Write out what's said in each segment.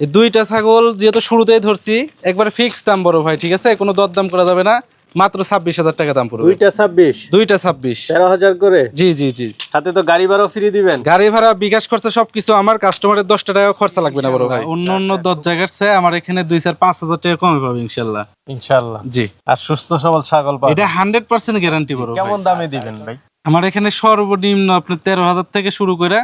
এই দুইটা ছাগল যেহেতু শুরুতেই ধরছি একবার ফিক্স দাম বড় ভাই ঠিক আছে? কোনো দরদাম করা যাবে না মাত্র ছাব্বিশ হাজার টাকা দাম পড়বে। দুইটা ছাব্বিশ? দুইটা ছাব্বিশ। তেরো হাজার করে? জি জি জি। সাথে তো গাড়ি ভাড়াও ফ্রি দিবেন। গাড়ি ভাড়া বিকাশ খরচা সবকিছু আমার কাস্টমারের দশটা টাকা খরচা লাগবে না বড় ভাই। অন্য অন্য দশ জায়গার চেয়ে আমার এখানে দুই চার পাঁচ হাজার টাকা কমে পাবে ইনশাল্লাহ। ইনশাল্লাহ। জি। আর সুস্থ সবল ছাগল পাবেন। এটা হান্ড্রেড পার্সেন্ট গ্যারান্টি বড় ভাই। কেমন দামে দিবেন ভাই? আমার এখানে সর্বনিম্ন আপনি তেরো হাজার থেকে শুরু করে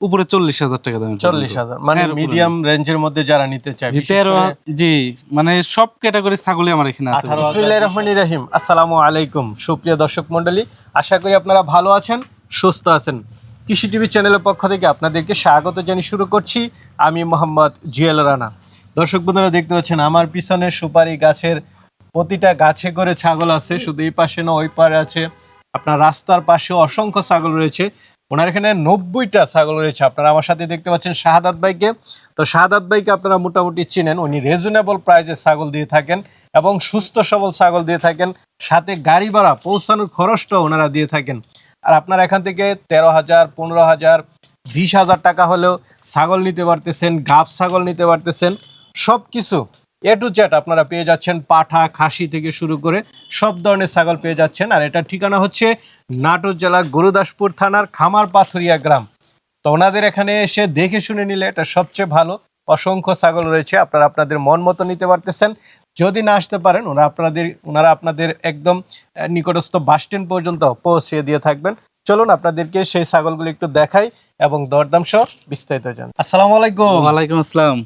উপরে চল্লিশ হাজার টাকা দাম চল্লিশ হাজার মানে মিডিয়াম রেঞ্জের মধ্যে যারা নিতে চায় জি তেরো জি মানে সব ক্যাটাগরি ছাগলই আমার এখানে আছে। বিসমিল্লাহির রহমানির রহিম। আসসালামু আলাইকুম সুপ্রিয় দর্শক মণ্ডলী আশা করি আপনারা ভালো আছেন সুস্থ আছেন। কৃষি টিভি চ্যানেলের পক্ষ থেকে আপনাদেরকে স্বাগত জানিয়ে শুরু করছি। আমি মোহাম্মদ জুয়েল রানা। দর্শক বন্ধুরা দেখতে পাচ্ছেন আমার পিছনে সুপারি গাছের প্রতিটা গাছে করে ছাগল আছে শুধু এই পাশে না ওই পারে আছে। আপনার রাস্তার পাশে অসংখ্য ছাগল রয়েছে। ওনার এখানে নব্বইটা ছাগল রয়েছে। আপনারা আমার সাথে দেখতে পাচ্ছেন শাহাদাত ভাইকে। তো শাহাদাত ভাইকে আপনারা মোটামুটি চিনেন। উনি রিজনেবল প্রাইসে ছাগল দিয়ে থাকেন এবং সুস্থ সবল ছাগল দিয়ে থাকেন। সাথে গাড়ি ভাড়া, পৌঁছানোর খরচটা ওনারা দিয়ে থাকেন। আর আপনারা এখান থেকে তেরো হাজার, পনেরো হাজার, বিশ হাজার টাকা হলেও ছাগল নিতে পারতেছেন গাব ছাগল নিতে পারতেছেন। সব কিছু এ টু জেড আপনারা পেয়ে যাচ্ছেন পাঠা খাসি থেকে শুরু করে সব ধরনের ছাগল পেয়ে যাচ্ছেন। আর এটার ঠিকানা হচ্ছে নাটোর জেলার গুরুদাসপুর থানার খামার পাথুরিয়া গ্রাম। তো ওনাদের এখানে এসে দেখে শুনে নিলে এটা সবচেয়ে ভালো। অসংখ্য ছাগল রয়েছে আপনারা আপনাদের মন মতো নিতে পারতেছেন। যদি না আসতে পারেন ওরা আপনাদের ওনারা আপনাদের একদম নিকটস্থ বাস স্ট্যান্ড পর্যন্ত পৌঁছে দিয়ে থাকবেন। চলুন আপনাদেরকে সেই ছাগলগুলো একটু দেখাই এবং দরদাম সহ বিস্তারিত জান আসসালামু আলাইকুম। ওয়ালাইকুম আসসালাম।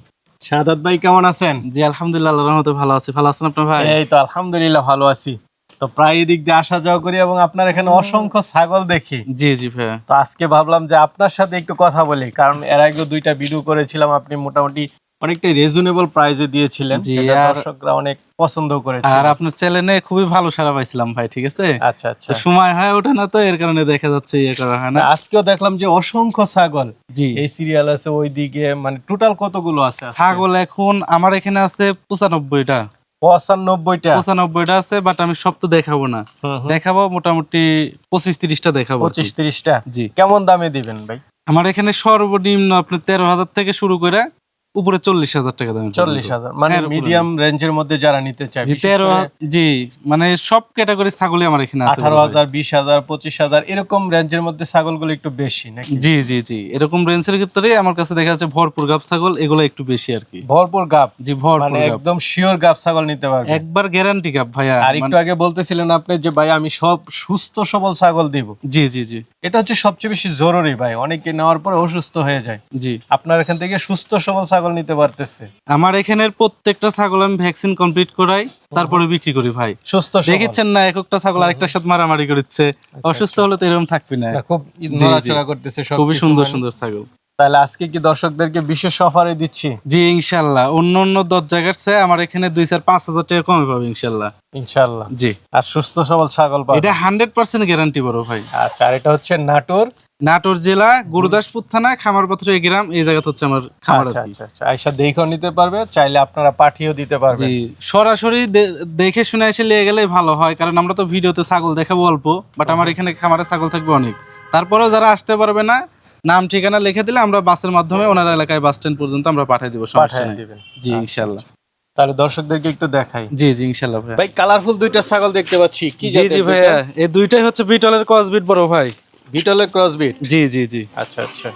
শাহাদাত ভাই কেমন আছেন? জি আলহামদুলিল্লাহ রহমতে ভালো আছি। ভালো আছেন আপনার ভাই? এই তো আলহামদুলিল্লাহ ভালো আছি। তো প্রায় এদিক দিয়ে আসা যাওয়া করি এবং আপনার এখানে অসংখ্য ছাগল দেখি। জি জি ভাই তো আজকে ভাবলাম যে আপনার সাথে একটু কথা বলি কারণ এর আগে দুইটা ভিডিও করেছিলাম আপনি মোটামুটি রিজনেবল প্রাইজে দিয়েছিলেন যেটা দর্শকরা অনেক পছন্দ করেছে। আর আপনার চ্যানেলে খুবই ভালো সারা পাইছিলাম ভাই ঠিক আছে? আচ্ছা আচ্ছা। সময় হয় ওঠে না তো এর কারণে দেখা যাচ্ছে ইয়ে করা হয় না। আজকেও দেখলাম যে অসংখ্য ছাগল। জি। এই সিরিয়াল আছে ওইদিকে মানে টোটাল কতগুলো আছে ছাগল এখন আমার এখানে আছে পঁচানব্বইটা। পঁচানব্বইটা? পঁচানব্বইটা আছে বাট আমি সব তো দেখাবো না। দেখাবো মোটামুটি পঁচিশ তিরিশটা দেখাবো পঁচিশ তিরিশটা? জি। কেমন দামে দিবেন ভাই? আমার এখানে সর্বনিম্ন আপনি তেরো হাজার থেকে শুরু করে উপরে চল্লিশ হাজার টাকা দাম চল্লিশ হাজার। মানে মিডিয়াম রেঞ্জের মধ্যে যারা নিতে চায় তেরো জি মানে সব ক্যাটাগরি ছাগলই আমার এখানে আছে আঠারো হাজার বিশ হাজার পঁচিশ হাজার এরকম রেঞ্জের মধ্যে ছাগলগুলো একটু বেশি নাকি? জি জি জি এরকম রেঞ্জের ক্ষেত্রে আমার কাছে দেখা যাচ্ছে ভরপুর গাব ছাগল এগুলো একটু বেশি আর কি। ভরপুর গাপ জি ভরপুর মানে একদম শিওর গাপ ছাগল নিতে পারবে? একবার গ্যারান্টি গাব ভাইয়া আর একটু মানে- আগে বলতেছিলেন আপনি যে ভাই আমি সব সুস্থ সবল ছাগল দিব। জি জি জি। এটা হচ্ছে সবচেয়ে বেশি জরুরি ভাই। অনেকে নেওয়ার পরে অসুস্থ হয়ে যায়। জি। আপনার এখান থেকে সুস্থ সবল ছাগল নিতে পারতেছে। আমার এখানের প্রত্যেকটা ছাগল আমি ভ্যাকসিন কমপ্লিট করাই তারপরে বিক্রি করি ভাই। সুস্থ দেখেছেন না এক একটা ছাগল আরেকটার সাথে মারামারি করছে অসুস্থ হলে তো এরকম থাকবি না। খুব নড়াচড়া করতেছে খুবই সুন্দর মানে। সুন্দর ছাগল। তাহলে আজকে কি দর্শকদেরকে বিশেষ অফারে দিচ্ছি? জি ইনশাল্লাহ। অন্য অন্য দশ জায়গার চেয়ে আমার এখানে দুই চার পাঁচ হাজার টাকা কমে পাবে ইনশাল্লাহ। ইনশাল্লাহ। জি। আর সুস্থ সবল ছাগল পাবে। এটা হান্ড্রেড পার্সেন্ট গ্যারান্টি বড় ভাই। আচ্ছা আর এটা হচ্ছে নাটোর নাটোর জেলা গুরুদাসপুর থানা খামারপাত্র গ্রাম এই জায়গা হচ্ছে আমার খামার আচ্ছা আচ্ছা আচ্ছা। আয়সা দেখেও নিতে পারবে চাইলে আপনারা পাঠিয়েও দিতে পারবেন। জি সরাসরি দেখে শুনে এসে নিয়ে গেলে ভালো হয় কারণ আমরা তো ভিডিওতে ছাগল দেখাবো অল্প বাট আমার এখানে খামারে ছাগল থাকবে অনেক। তারপরেও যারা আসতে পারবে না নাম ঠিকানা লিখে দিলে আমরা বাসের মাধ্যমে ওনার এলাকায় বাস স্ট্যান্ড পর্যন্ত আমরা পাঠিয়ে দিব সমস্যা নেই। জি ইনশাল্লাহ। তাহলে দর্শকদেরকে একটু দেখাই। জি জি ইনশাল্লাহ ভাই ভাই কালারফুল দুইটা ছাগল দেখতে পাচ্ছি কি জি জি ভাইয়া এই দুইটাই হচ্ছে বিটলের ক্রসবিট বড় ভাই। বিটলের ক্রসবিট জি জি জি। আচ্ছা আচ্ছা।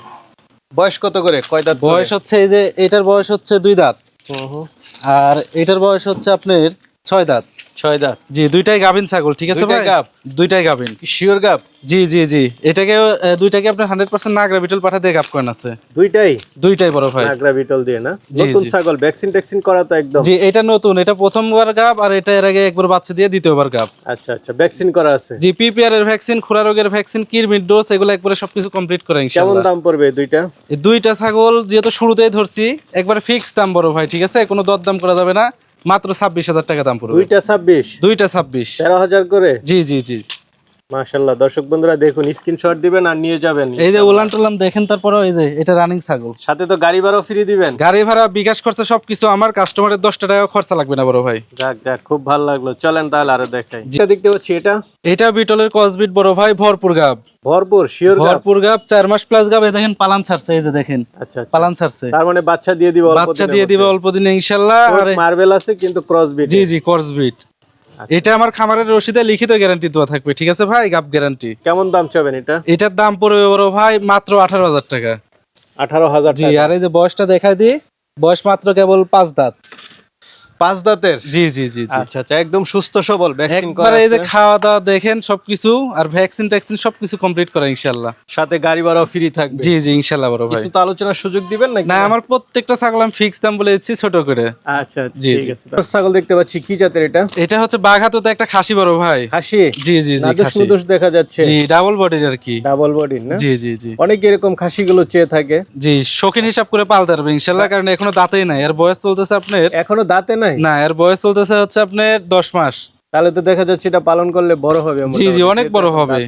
বয়স কত করে? কয় দাঁত বয়স হচ্ছে এই যে এটার বয়স হচ্ছে দুই দাঁত। আর এটার বয়স হচ্ছে আপনার ছয় দাঁত। ছয় দাঁত। জি দুইটাই ছাগল ঠিক আছে ভাই? গাব? দুইটাই শিওর গাপ জি জি জি। এটাকে দুইটাকে আপনার হান্ড্রেড পার্সেন্ট নাগরা বিটল পাঠা দিয়ে গাপ করেন আছে। দুইটাই? দুইটাই বড় ভাই। নাগরা বিটল দিয়ে না? নতুন ছাগল ভ্যাকসিন ট্যাকসিন করা তো একদম। জি এটা নতুন এটা প্রথমবার গাপ আর এটা এর আগে একবার বাচ্চা দিয়ে দ্বিতীয়বার গাপ আচ্ছা আচ্ছা ভ্যাকসিন করা আছে। জি পিপিআর এর ভ্যাকসিন খুরা রোগের ভ্যাকসিন কিরমির ডোজ এগুলো একবারে সবকিছু কমপ্লিট করে কেমন দাম পড়বে দুইটা? এই দুইটা ছাগল যেহেতু শুরুতেই ধরছি একবার ফিক্স দাম বড় ভাই ঠিক আছে? কোনো দরদাম করা যাবে না। মাত্র ছাব্বিশ হাজার টাকা দাম পড়বে। দুইটা ছাব্বিশ? দুইটা ছাব্বিশ। তেরো হাজার করে? জি জি জি। মাশাল্লাহ দর্শক বন্ধুরা দেখুন স্ক্রিনশট দিবেন আর নিয়ে যাবেন। এই যে উলান টুলান দেখেন তারপরে এই যে এটা রানিং ছাগল। সাথে তো গাড়ি ভাড়াও ফ্রি দিবেন। গাড়ি ভাড়া বিকাশ খরচা সবকিছু আমার কাস্টমারের দশটা টাকা খরচা লাগবে না বড় ভাই। যাক যাক খুব ভালো লাগল। চলেন তাহলে আরও দেখাই। দেখতে পাচ্ছি এটা? এটা বিটলের কসবিট বড় ভাই ভরপুর গাব। ভরপুর শিওর ভরপুর গাব চার মাস প্লাস গাব। দেখেন পালান ছাড়ছে এই যে দেখেন। আচ্ছা আচ্ছা। পালান ছাড়ছে। তার মানে বাচ্চা দিয়ে দিব অল্প বাচ্চা দিয়ে দিবে অল্প দিনে ইনশাল্লাহ। আর মার্বেল আছে কিন্তু ক্রস বিট জি জি কসবিট এটা আমার খামারের রসিদে লিখিত গ্যারান্টি দেওয়া থাকবে ঠিক আছে ভাই? গাপ গ্যারান্টি কেমন দাম চাবেন এটা? এটার দাম পড়বে বড় ভাই মাত্র আঠারো হাজার টাকা। আঠারো হাজার জি আর এই যে বয়সটা দেখাই দিই বয়স মাত্র কেবল পাঁচ দাঁত। পাঁচ দাঁতের? জি জি জি আচ্ছা আচ্ছা একদম সুস্থ সবল ভ্যাকসিন করা এই যে খাওয়া দাওয়া দেখেন সবকিছু আর ভ্যাকসিন ট্যাকসিন সবকিছু কমপ্লিট করা ইনশাল্লাহ সাথে গাড়ি ভাড়াও ফ্রি থাকবে। জি জি ইনশাল্লাহ বড় ভাই। কিছু তো আলোচনার সুযোগ দিবেন নাকি? না আমার প্রত্যেকটা ছাগল আমি ফিক্স দাম বলে দিচ্ছি ছোট করে। আচ্ছা আচ্ছা, জি, ঠিক আছে। ছাগল দেখতে পাচ্ছি কি জাতের এটা? এটা হচ্ছে বাঘাততে একটা খাসি বড় ভাই। হাসি জি জি জি খাসি। দেখা যাচ্ছে। জি ডাবল বডির আর কি। ডাবল বডি না? জি জি জি। অনেক এরকম খাসিগুলো চেয়ে থাকে। জি শৌখিন হিসাব করে পালতে পারবে ইনশাল্লাহ কারণ এখনও দাঁতেই নাই। এর বয়স চলতেছে আপনার? এখনও দাঁতে নাই? না এর বয়স চলতেছে হচ্ছে আপনার দশ মাস। তাহলে তো দেখা যাচ্ছে এটা পালন করলে বড় হবে জি জি অনেক বড় হবে।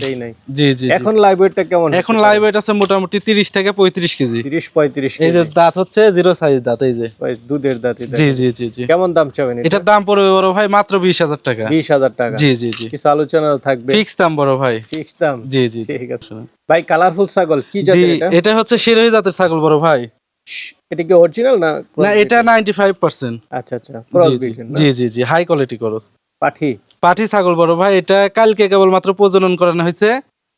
জি জি। এখন লাইভ ওয়েটটা কেমন এখন লাইভ ওয়েট আছে মোটামুটি তিরিশ থেকে পঁয়ত্রিশ কেজি। তিরিশ পঁয়ত্রিশ এই যে দাঁত হচ্ছে জিরো সাইজ দাঁত এই যে। দুধের দাঁতি জি জি জি জি। কেমন দাম চাবেন এটা? এটার দাম পড়বে বড় ভাই মাত্র বিশ হাজার টাকা। বিশ হাজার টাকা। জি জি জি। কিছু আলোচনা থাকবে। ফিক্স দাম বড় ভাই। ফিক্স দাম? জি জি। ঠিক আছে। ভাই কালারফুল ছাগল কি জাতের এটা? এটা হচ্ছে শিরোহী জাতের ছাগল বড় ভাই। এটা কি অরিজিনাল না না এটা নাইনটি ফাইভ পার্সেন্ট আচ্ছা আচ্ছা ক্রস জি জি জি হাই কোয়ালিটি করস পাঠি? পাঠি ছাগল বড় ভাই এটা কালকে কেবলমাত্র প্রজনন করানো হয়েছে।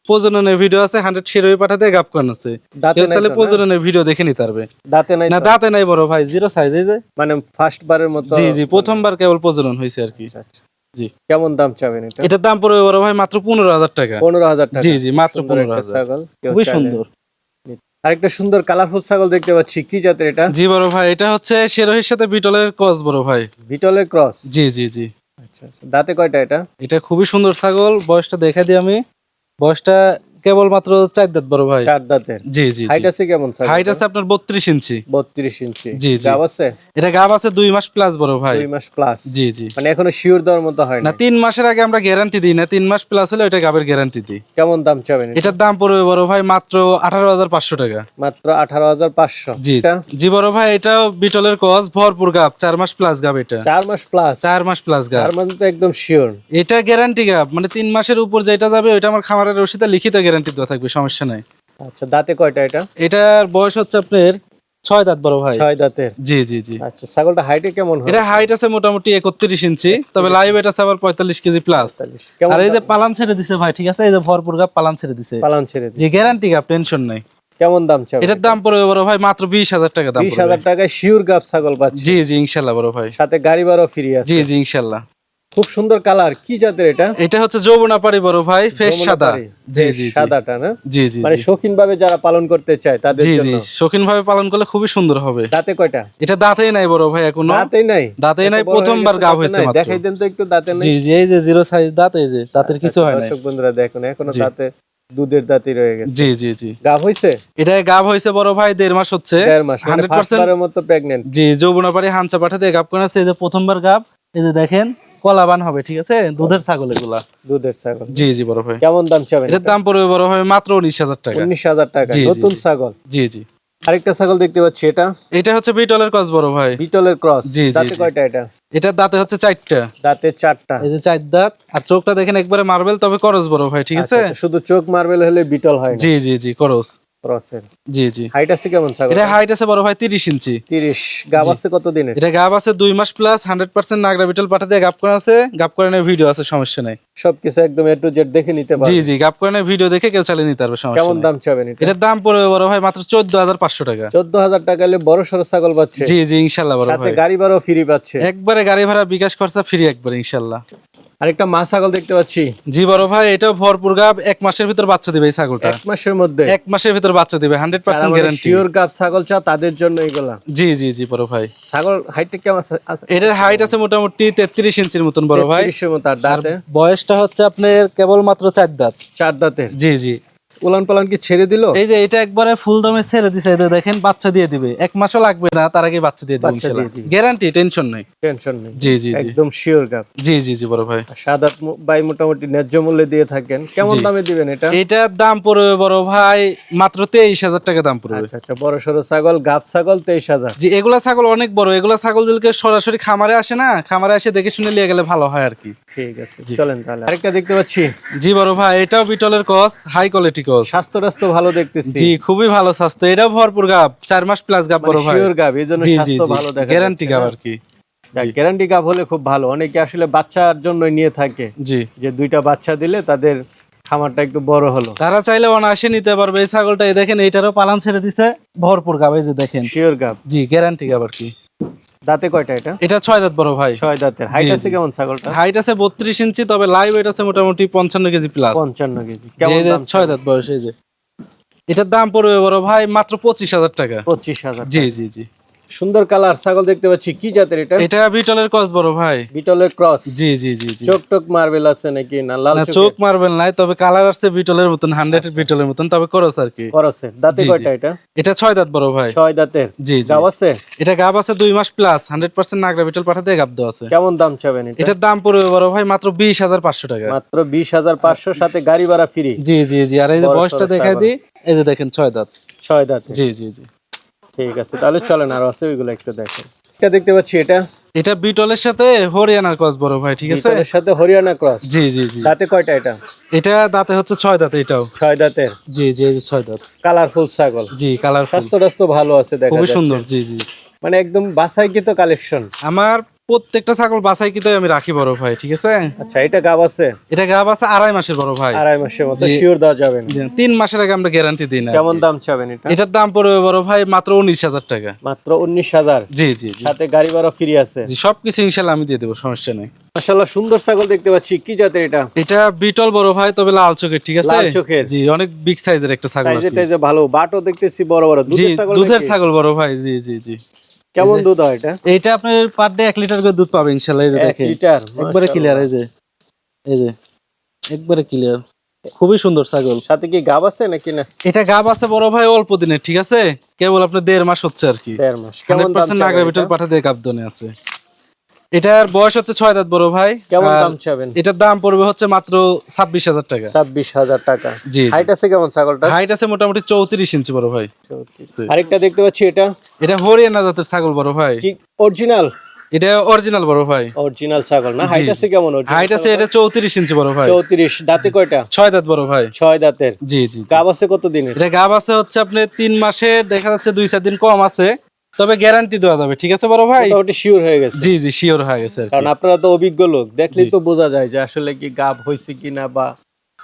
প্রজননের ভিডিও আছে হান্ড্রেড শিরোহী পাঠাতে গাপ আছে। দাঁতে নাই তাহলে প্রজননের ভিডিও দেখে নিতে পারবে। দাঁতে নাই না দাঁতে নাই বড় ভাই জিরো সাইজ এই যে। মানে ফার্স্ট বারের মতো জি জি প্রথমবার কেবল প্রজনন হয়েছে আর কি। আচ্ছা, আচ্ছা। জি। কেমন দাম চাবেন এটা? এটার দাম পড়বে বড় ভাই মাত্র পনেরো হাজার টাকা। পনেরো হাজার টাকা। জি জি মাত্র পনেরো হাজার। খুবই সুন্দর। আরেকটা সুন্দর কালারফুল ছাগল দেখতে পাচ্ছি। কি জাতের এটা? জি বড় ভাই এটা হচ্ছে শেরোহির সাথে বিটলের ক্রস বড় ভাই। বিটলের ক্রস জি জি জি। আচ্ছা আচ্ছা। দাঁতে কয়টা এটা? এটা খুবই সুন্দর ছাগল বয়সটা দেখা দিই আমি। বয়সটা কেবল মাত্র চার দাঁত বড় ভাই। চার দাঁতের। জি জি হাইট আছে কেমন ছাগল হাইট আছে আপনার বত্রিশ ইঞ্চি। বত্রিশ ইঞ্চি। জি, জি। গাব আছে? এটা গাব আছে দুই মাস প্লাস বড় ভাই। দুই মাস প্লাস জি জি। মানে এখনও শিওর দেওয়ার মতো হয় না না তিন মাসের আগে আমরা গ্যারান্টি দিই না তিন মাস প্লাস হলে ওইটা গাবের গ্যারান্টি দিই। কেমন দাম চাবেন এটার দাম পড়বে বড় ভাই মাত্র আঠারো হাজার পাঁচশো টাকা। মাত্র আঠারো হাজার পাঁচশো। জি জি বড় ভাই এটাও বিটলের কস ভরপুর গাব চার মাস প্লাস গাব এটা। চার মাস প্লাস চার মাস প্লাস গাব তার মধ্যে তো একদম শিওর এটা গ্যারান্টি গাব মানে তিন মাসের উপর যেটা যাবে ওইটা আমার খামারের রসিদে লিখিত গ্যারান্টি দেওয়া থাকবে সমস্যা নাই। আচ্ছা দাঁতে কয়টা এটা? এটার বয়স হচ্ছে আপনার ছয় দাঁত বড় ভাই। ছয় দাঁতের জি জি জি। আচ্ছা ছাগলটা হাইটে কেমন হয়? এটা হাইট আছে মোটামুটি একত্রিশ ইঞ্চি তবে লাইভ এটা আবার পঁয়তাল্লিশ কেজি প্লাস আর এই যে পালান ছেড়ে দিছে ভাই ঠিক আছে? এই যে ভরপুর গাপ পালান ছেড়ে দিছে। পালান ছেড়ে দিই যে গ্যারান্টি গাপ টেনশন নাই। কেমন দাম চাবেন এটার দাম পড়বে বড় ভাই মাত্র বিশ হাজার টাকা দাম বিশ পড়বে। হাজার টাকায় শিওর গাপ ছাগল পাচ্ছি। জি জি ইনশাল্লাহ বড় ভাই। সাথে গাড়ি ভাড়াও ফ্রি আছে। জি জি ইনশাল্লাহ। খুব সুন্দর কালার কি জাতের এটা? এটা হচ্ছে যৌবনা পাড়ি বড় ভাই ফেস সাদা। জি জি। সাদাটা না? জি জি মানে। শৌখিন ভাবে যারা পালন করতে চায় তাদের জন্য জি জি। শৌখিন ভাবে পালন করলে খুবই সুন্দর হবে। দাঁতে কয়টা? এটা দাঁতেই নাই বড় ভাই এখনও। দাঁতেই নাই? দাঁতেই নাই প্রথমবার গাব দাঁতে হয়েছে মাত্র। দেখাই দেন তো একটু দাঁতে নাই। জি জি এই যে জিরো সাইজ দাঁত এই যে দাঁতের কিছু হয় না দর্শক বন্ধুরা দেখুন এখনও দাঁতে দুধের দাঁতই রয়ে গেছে। জি জি জি। গাব হইছে এটা গাব হয়েছে বড় ভাই দেড় মাস হচ্ছে। দেড় মাস মানে হান্ড্রেড ফার্স্ট পার্সেন্ট বারের মতো প্রেগনেন্ট জি যৌবনা পাড়ি হামচা পাঠাতে গাব করে আছে এই যে প্রথমবার গাব এই যে দেখেন কলাবান হবে ঠিক আছে? দুধের ছাগল এগুলা। দুধের ছাগল। জি জি বড় ভাই। কেমন দাম চাবেন এটার দাম পড়বে বড় ভাই মাত্র উনিশ হাজার টাকা। উনিশ হাজার টাকা নতুন ছাগল। জি জি। আরেকটা ছাগল দেখতে পাচ্ছি এটা? এটা হচ্ছে বিটলের ক্রস বড় ভাই। বিটলের ক্রস। জি, দাঁতে কয়টা এটা? এটার দাঁতে হচ্ছে চারটা। দাঁতে চারটা। এই যে চার দাঁত। আর চোখটা দেখেন একবারে মার্বেল তবে করস বড় ভাই ঠিক আছে? আচ্ছা, আচ্ছা, শুধু চোখ মার্বেল হলে বিটল হয় না। জি জি জি করস। ক্রসের জি জি। হাইট আছে কেমন ছাগল? এটা হাইট আছে বড় ভাই তিরিশ ইঞ্চি। তিরিশ। গাব আছে কত দিনের? এটা গাব আছে দুই মাস প্লাস হান্ড্রেড পার্সেন্ট নাগরা বিটল পাঠাতে গাব করে আছে। গাব করে ভিডিও আছে সমস্যা নাই। সবকিছু একদম এ টু জেড দেখে নিতে পারবে। জি গাব করে ভিডিও দেখে কেউ চালিয়ে নিতে পারবে সমস্যা কেমন দাম চাবেন এটা? এটার দাম পড়বে বড় ভাই মাত্র চোদ্দ হাজার পাঁচশো টাকা। চোদ্দ হাজার টাকা হলে বড় ছাগল পাচ্ছে। জি জি ইনশাল্লাহ বড় সাথে গাড়ি ভাড়াও ফ্রি পাচ্ছে। একবারে গাড়ি ভাড়া বিকাশ খরচা ফ্রি একবারে ইনশাল্লাহ। আরেকটা মা ছাগল দেখতে পাচ্ছি। জি বড় ভাই এটা ভরপুর গাব এক মাসের ভিতর বাচ্চা দিবে এই ছাগলটা। এক মাসের মধ্যে? এক মাসের ভিতর বাচ্চা দিবে হান্ড্রেড পার্সেন্ট গ্যারান্টি পিওর গাব ছাগল চা তাদের জন্য এগুলা? জি জি জি বড় ভাই। ছাগল হাইটটা কেমন আছে? এটার হাইট আছে মোটামুটি তেত্রিশ ইঞ্চির মতন বড় ভাই। 33 এর মতো আর আর দাঁতে? বয়সটা হচ্ছে আপনার কেবল মাত্র চার দাঁত। চার দাঁতের জি জি। উলান পালান কি ছেড়ে দিল? এই যে এটা একবারে ফুল দমে ছেড়ে দিছে এই দেখেন বাচ্চা দিয়ে দিবে। এক মাসও লাগবে না তার আগে বাচ্চা দিয়ে দিবে ইনশাআল্লাহ গ্যারান্টি টেনশন নাই। টেনশন নেই। জি জি একদম শিওর গাব জি জি জি বড় ভাই। সাদা বাই মোটামুটি ন্যায্য মূল্যে দিয়ে থাকেন। কেমন দামে দিবেন এটা? এটার দাম পড়বে বড় ভাই মাত্র তেইশ হাজার টাকা দাম পড়বে। আচ্ছা আচ্ছা বড় সড়ো ছাগল গাব ছাগল তেইশ হাজার। জি এগুলা ছাগল অনেক বড়। এগুলা ছাগল দিলকে সরাসরি খামারে আসে না খামারে এসে দেখে শুনে নিয়ে গেলে ভালো হয় আর কি। ঠিক আছে চলেন তাহলে। আরেকটা দেখতে পাচ্ছি। জি বড় ভাই এটাও বিটলের কস হাই কোয়ালিটি কস স্বাস্থ্য টাস্থ্য ভালো দেখতেছি। জি খুবই ভালো স্বাস্থ্য। এটাও ভরপুর গাব চার মাস প্লাস গাব বড় ভাই। শিওর গাব এই জন্য জি জি স্বাস্থ্য ভালো দেখা গ্যারান্টি গাব আর কি। গ্যারান্টি গাব হলে খুব ভালো। অনেকে আসলে বাচ্চার জন্য নিয়ে থাকে। জি। যে দুইটা বাচ্চা দিলে তাদের খামারটা একটু বড় হলো। তারা চাইলে অনায়াসে নিতে পারবে। এই ছাগলটা এই দেখেন এইটারও পালান ছেড়ে দিছে। ভরপুর গাব এই যে দেখেন। শিওর গাব। জি গ্যারান্টি গাব আর কি। দাঁতে কয়টা এটা? এটা ছয় দাঁত বড় ভাই। ছয় দাঁতের। হাইট আছে কেমন ছাগলটা? হাইট আছে বত্রিশ ইঞ্চি তবে লাইভ ওয়েট আছে মোটামুটি পঞ্চান্ন কেজি প্লাস পঞ্চান্ন কেজি। কেমন ছয় দাঁত বয়স এই যে। এটার দাম পড়বে বড় ভাই মাত্র পঁচিশ হাজার টাকা। পঁচিশ হাজার জি জি জি। সুন্দর কালার ছাগল দেখতে পাচ্ছি। কি জাতের এটা? এটা বিটলের কস বড় ভাই। বিটলের ক্রস জি জি জি চোখ টোক মার্বেল আছে নাকি? না লাল চোখ? মারবেন নাই তবে কালার আসছে বিটলের মতন হান্ড্রেড বিটলের মতন তবে করস আর কি। করছে দাঁতে। কয়টা এটা? এটা ছয় দাঁত বড় ভাই। ছয় দাঁতের। জি জি। গাব আছে? এটা গাব আছে দুই মাস প্লাস হান্ড্রেড পার্সেন্ট নাগরা বিটল পাঠাতে গাব দেওয়া আছে। কেমন দাম চাবেন এটা? এটার দাম পড়বে বড় ভাই মাত্র বিশ হাজার পাঁচশো টাকা। মাত্র বিশ হাজার পাঁচশো সাথে গাড়ি ভাড়া ফ্রি জি জি জি। আর এই যে বয়সটা দেখাই। দিই এই যে দেখেন ছয় দাঁত। ছয় দাঁতে। জি জি জি। ঠিক আছে তাহলে চলেন আর আছে ওইগুলো একটু দেখেন। এটা দেখতে পাচ্ছি এটা। এটা বিটলের সাথে হরিয়ানা ক্রস বড় ভাই ঠিক আছে? বিটলের সাথে হরিয়ানা ক্রস। জি জি জি। দাঁতে কয়টা এটা? এটা দাঁতে হচ্ছে ছয় দাঁতে এটাও। ছয় দাঁতের? জি জি ছয় দাঁত। কালারফুল ছাগল। জি কালারফুল। স্বাস্থ্য ভালো আছে দেখা খুবই সুন্দর জি জি। মানে একদম বাসাইকৃত কালেকশন। আমার প্রত্যেকটা ছাগল বাছাই কিন্তু আমি রাখি বড় ভাই ঠিক আছে? আচ্ছা এটা গাব আছে? এটা গাব আছে আড়াই মাসের বড় ভাই। আড়াই মাসের মতো শিওর দেওয়া যাবে না। তিন মাসের আগে আমরা গ্যারান্টি দিই না কেমন দাম চাবেন এটা? এটার দাম পড়বে বড় ভাই মাত্র উনিশ হাজার টাকা। মাত্র উনিশ হাজার? জি জি সাথে গাড়ি ভাড়া ফ্রি আছে। জি সবকিছু ইনশাল্লাহ আমি দিয়ে দেবো সমস্যা নেই। মাশাল্লাহ সুন্দর ছাগল দেখতে পাচ্ছি। কি জাতের এটা? এটা বিটল বড় ভাই তবে লাল চোখের ঠিক আছে? লাল চোখের। জি অনেক বিগ সাইজের একটা ছাগল আর সাইজে কি। টাইজে ভালো বাটও দেখতেছি বড় বড়। দুধের ছাগল দুধের ছাগল বড় ভাই জি জি জি। কেমন দুধ হয় এটা? এটা আপনার পার ডে এক লিটার করে দুধ পাবে ইনশাল্লাহ এই যে দেখেন দেখেন। লিটার একবারে ক্লিয়ার এই যে। এই যে একবারে ক্লিয়ার খুবই সুন্দর ছাগল। সাথে কি গাব আছে নাকি না? এটা গাব আছে বড় ভাই অল্প দিনের ঠিক আছে? কেবল আপনার দেড় মাস হচ্ছে আর কি। দেড় মাস। কেমন পার্সেন্ট নাগরা বিটল পাঠা দিয়ে গাব দনে আছে। এটার বয়স হচ্ছে ছয় দাঁত বড় ভাই। কেমন দাম চাবেন? এটার দাম পড়বে হচ্ছে মাত্র ছাব্বিশ হাজার টাকা। ছাব্বিশ হাজার টাকা। জি হাইট আছে কেমন ছাগলটা হাইট আছে মোটামুটি চৌত্রিশ ইঞ্চি বড় ভাই। আরেকটা দেখতে পাচ্ছি এটা। এটা হরিয়ানা জাতের ছাগল বড় ভাই। অরিজিনাল এটা অরিজিনাল বড় ভাই। অরিজিনাল ছাগল না? হাইট আছে কেমন হাইট আছে এটা চৌত্রিশ ইঞ্চি বড় ভাই। চৌত্রিশ। দাঁতে কয়টা? ছয় দাঁত বড় ভাই। ছয় দাঁতের। জি জি। গাব আছে কত দিনের এটা গাব আছে হচ্ছে আপনি তিন মাসে দেখা যাচ্ছে দুই চার দিন কম আছে। তবে গ্যারান্টি দেওয়া যাবে ঠিক আছে বড় ভাই? ওটা শিওর হয়ে গেছে। জি জি শিওর হয়ে গেছে কারণ আপনারা তো অভিজ্ঞ লোক দেখলেই তো বোঝা যায় যে আসলে কি গাব হয়েছে কিনা বা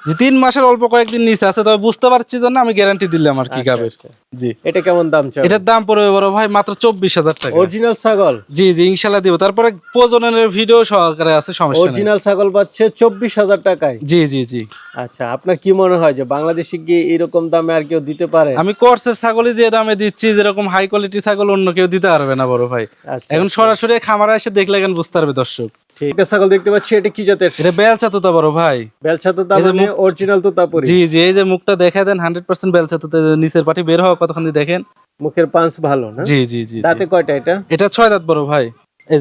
যে তিন মাসের অল্প কয়েকদিন নিচে আছে তবে বুঝতে পারছি জন্য আমি গ্যারান্টি দিলাম আর কি গাবের। আচ্ছা। জি এটা কেমন দাম চাও? এটার দাম পড়বে বড় ভাই মাত্র চব্বিশ হাজার টাকা। অরিজিনাল ছাগল? জি জি ইনশাল্লাহ দিব। তারপরে প্রজননের ভিডিও সহকারে আছে সমস্যা অরিজিনাল ছাগল পাচ্ছে চব্বিশ হাজার টাকায়? জি জি জি। আচ্ছা আপনার কি মনে হয় যে বাংলাদেশে কি এরকম দামে আর কেউ দিতে পারে? আমি কোর্সের ছাগলই যে দামে দিচ্ছি যেরকম হাই কোয়ালিটি ছাগল অন্য কেউ দিতে পারবে না বড় ভাই। আচ্ছা এখন সরাসরি খামারে এসে দেখলে এখন বুঝতে পারবে দর্শক? ঠিক। আছে ছাগল দেখতে পাচ্ছি এটা কি জাতের? এটা বেলচা তোতা বড় ভাই। বেলছা তো মানে অরিজিনাল তো জি জি এই যে মুখটা দেখা দেন হান্ড্রেড পার্সেন্ট বেলচা তোতা নিচের পাটি বের হওয়া কতক্ষণ দেখেন। মুখের পাঁচ ভালো না? জি জি জি জি। দাঁতে কয়টা এটা? এটা ছয় দাঁত বড় ভাই।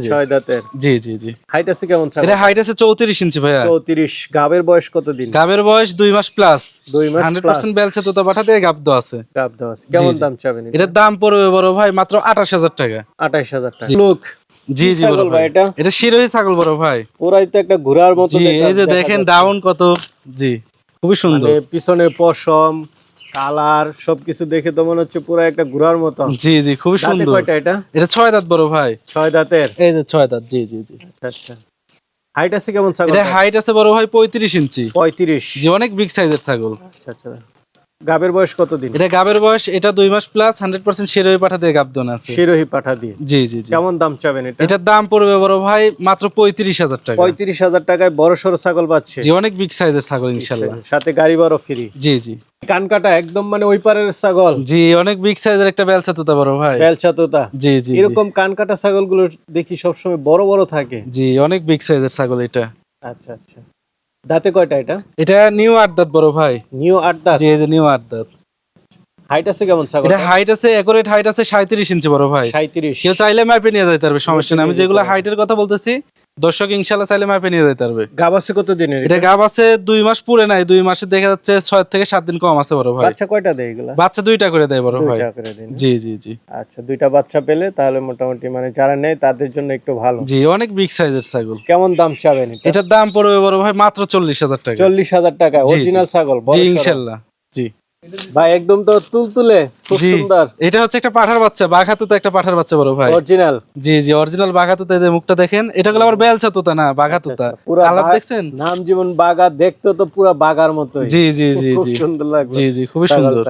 ছয় দাঁতের। জি জি জি। হাইট আছে কেমন এটা হাইট আছে চৌত্রিশ ইঞ্চি ভাইয়া। চৌত্রিশ। গাবের বয়স কতদিন? গাবের বয়স দুই মাস প্লাস দুই মাস হান্ড্রেড পার্সেন্ট বেলচা তোতা পাঠাতে গাব দেওয়া আছে। গাব দেওয়া আছে। কেমন দাম চাবেন এটার দাম পড়বে বড় ভাই মাত্র আঠাশ হাজার টাকা। আঠাইশ হাজার টাকা। লোক? জি জি বড় ভাই এটা? এটা শিরোহী ছাগল বড় ভাই। ওরাই তো একটা ঘোড়ার মতো জি এই যে দেখেন ডাউন কত জি খুবই সুন্দর। মানে পিছনে পশম কালার সবকিছু দেখে তো মনে হচ্ছে পুরো একটা ঘোড়ার মতো। জি জি খুবই সুন্দর। কয়টা এটা? এটা ছয় দাঁত বড় ভাই। ছয় দাঁতের? এই যে ছয় দাঁত জি জি জি। আচ্ছা হাইট আছে কেমন ছাগল এটা হাইট আছে বড় ভাই পঁয়ত্রিশ ইঞ্চি। পঁয়ত্রিশ। জি অনেক বিগ সাইজের ছাগল। আচ্ছা আচ্ছা। গাবের বয়স কতদিন এটা গাবের বয়স এটা দুই মাস প্লাস হান্ড্রেড পার্সেন্ট শিরোহী পাঠাতে গাব দোন আছে। শিরোহী পাঠা দিয়ে? জি জি জি। কেমন দাম চাবেন এটা? এটার দাম পড়বে বড় ভাই মাত্র পঁয়ত্রিশ হাজার টাকা। পঁয়ত্রিশ হাজার টাকায় বড় সড়ো ছাগল পাচ্ছে। জি অনেক বিগ সাইজের ছাগল ইনশাল্লাহ। সাথে গাড়ি বড় ফ্রি জি জি। কান কাটা একদম মানে ওই পারের ছাগল। জি অনেক বিগ সাইজের একটা বেলচা তোতা বড় ভাই। বেলচা তোতা জি জি। এরকম কান কাটা ছাগলগুলো দেখি সবসময় বড় বড় থাকে। জি অনেক বিগ সাইজের ছাগল এটা। আচ্ছা আচ্ছা। দাঁতে কয়টা এটা? এটা নিউ আটদাত বড় ভাই। নিউ আট দাঁত জি নিউ আটদাত হাইট আছে কেমন ছাগল এটা হাইট আছে একুরেট হাইট আছে সাঁত্রিশ ইঞ্চি বড় ভাই। সাঁত্রিশ কেউ চাইলে মাপে নিয়ে যাইতে পারবে সমস্যা নেই। আমি যেগুলো হাইটের কথা বলতেছি দর্শক ইনশাল্লাহ চাইলে মাপে নিয়ে যাইতে পারবে। গাব আছে কত দিনের এটা গাব আছে দুই মাস পুরে নাই দুই মাসে দেখা যাচ্ছে ছয় থেকে সাত দিন কম আছে বড় ভাই। বাচ্চা কয়টা দেয় এগুলা? বাচ্চা দুইটা করে দেয় বড় ভাই। দুইটা করে দেয় জি জি জি। আচ্ছা দুইটা বাচ্চা পেলে তাহলে মোটামুটি মানে যারা নেয় তাদের জন্য একটু ভালো। জি অনেক বিগ সাইজের ছাগল। কেমন দাম চাবেন এটা? এটার দাম পড়বে বড় ভাই মাত্র চল্লিশ হাজার টাকা। চল্লিশ হাজার টাকা জি, অরিজিনাল ছাগল জি সড়ো। ইনশাল্লাহ জি। ভাই একদম তো তুলতুলে খুব সুন্দর। এটা হচ্ছে একটা পাঠার বাচ্চা বাঘাতু তো একটা পাঠার বাচ্চা বড় ভাই। অরিজিনাল জি জি অরিজিনাল বাঘাতুতা যে মুখটা দেখেন এটা গুলো আবার বেলচা তোতা না বাঘাতুতা। তোতা পুরো কালার দেখছেন? নাম জীবন বাঘা দেখতে তো পুরো বাঘার মতোই। জি জি জি খুব জি। সুন্দর লাগছে জি জি খুবই সুন্দর।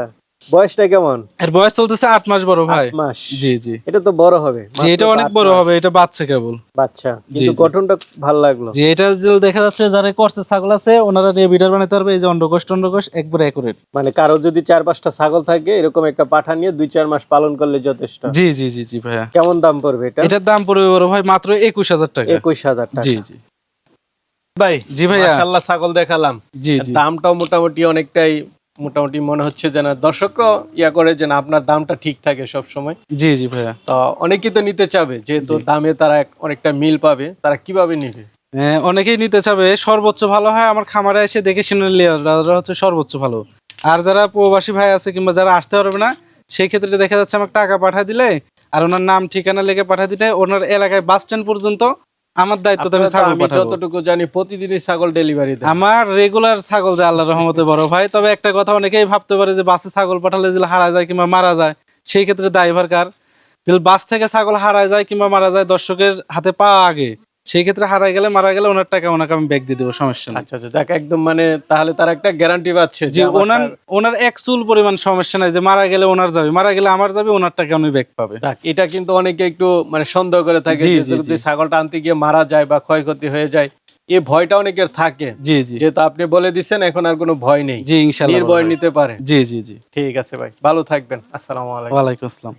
বয়সটা কেমন? এর বয়স চলতেছে আট মাস বড় ভাই। মাস। জি জি। এটা তো বড় হবে। জি এটা অনেক বড় হবে এটা বাচ্চা কেবল। বাচ্চা। কিন্তু গঠনটা ভালো লাগল। যে এটা যে দেখা যাচ্ছে যারা করছে ছাগল আছে ওনারা নিয়ে বিডার বানাতে পারবে এই যে অন্ডকোষ টন্ডকোষ একবারে একুরেট মানে কারও যদি চার পাঁচটা ছাগল থাকে এরকম একটা পাঠা নিয়ে দুই চার মাস পালন করলে যথেষ্ট। জি জি জি জি ভাইয়া। কেমন দাম পড়বে এটা? এটার দাম পড়বে বড় ভাই মাত্র একুশ হাজার টাকা। একুশ হাজার টাকা। জি জি। ভাই জি ভাইয়া। মাশাআল্লাহ ছাগল দেখালাম। জি জি। দামটাও মোটামুটি অনেকটাই মোটামুটি মনে হচ্ছে যে না দর্শকরা ইয়া করে যে না আপনার দামটা ঠিক থাকে সব সময় জি জি ভাইয়া। তো অনেকেই তো নিতে চাবে যেহেতু দামে তারা অনেকটা মিল পাবে তারা কীভাবে নিবে? হ্যাঁ, অনেকেই নিতে চাবে সর্বোচ্চ ভালো হয় আমার খামারে এসে দেখে শুনে নেওয়ার হচ্ছে সর্বোচ্চ ভালো। আর যারা প্রবাসী ভাই আছে কিংবা যারা আসতে পারবে না সেই ক্ষেত্রে দেখা যাচ্ছে আমাকে টাকা পাঠা দিলে আর ওনার নাম ঠিকানা লিখে পাঠিয়ে দিলে ওনার এলাকায় বাস স্ট্যান্ড পর্যন্ত আমার দায়িত্ব আমি ছাগল আমি যতটুকু জানি প্রতিদিনই ছাগল ডেলিভারি দেয়। আমার রেগুলার ছাগল যে আল্লাহর রহমতে বড় ভাই। তবে একটা কথা অনেকেই ভাবতে পারে যে বাসে ছাগল পাঠালে যদি হারা যায় কিংবা মারা যায় সেই ক্ষেত্রে ড্রাইভার কার? বাস থেকে ছাগল হারা যায় কিংবা মারা যায় দর্শকের হাতে পাওয়া আগে। সেই ক্ষেত্রে হারাই গেলে মারা গেলে ওনার টাকা ওনাকে আমি ব্যাগ দিয়ে দেবো সমস্যা নেই। আচ্ছা আচ্ছা দেখ একদম মানে তাহলে তার একটা গ্যারান্টি পাচ্ছে যে ওনার ওনার এক চুল পরিমাণ সমস্যা নাই যে মারা গেলে ওনার যাবে মারা গেলে আমার যাবে ওনার টাকা উনি ব্যাগ পাবে। এটা কিন্তু অনেকে একটু মানে সন্দেহ করে থাকে যে যদি ছাগলটা আনতে গিয়ে মারা যায় বা ক্ষয়ক্ষতি হয়ে যায় এই ভয়টা অনেকের থাকে। জি জি। যেহেতু আপনি বলে দিচ্ছেন এখন আর কোনো ভয় নেই। জি ইনশাল্লাহ নির্ভয় নিতে পারে। জি জি জি। ঠিক আছে ভাই ভালো থাকবেন। আসসালামু আলাইকুম। ওয়ালাইকুম আসসালাম।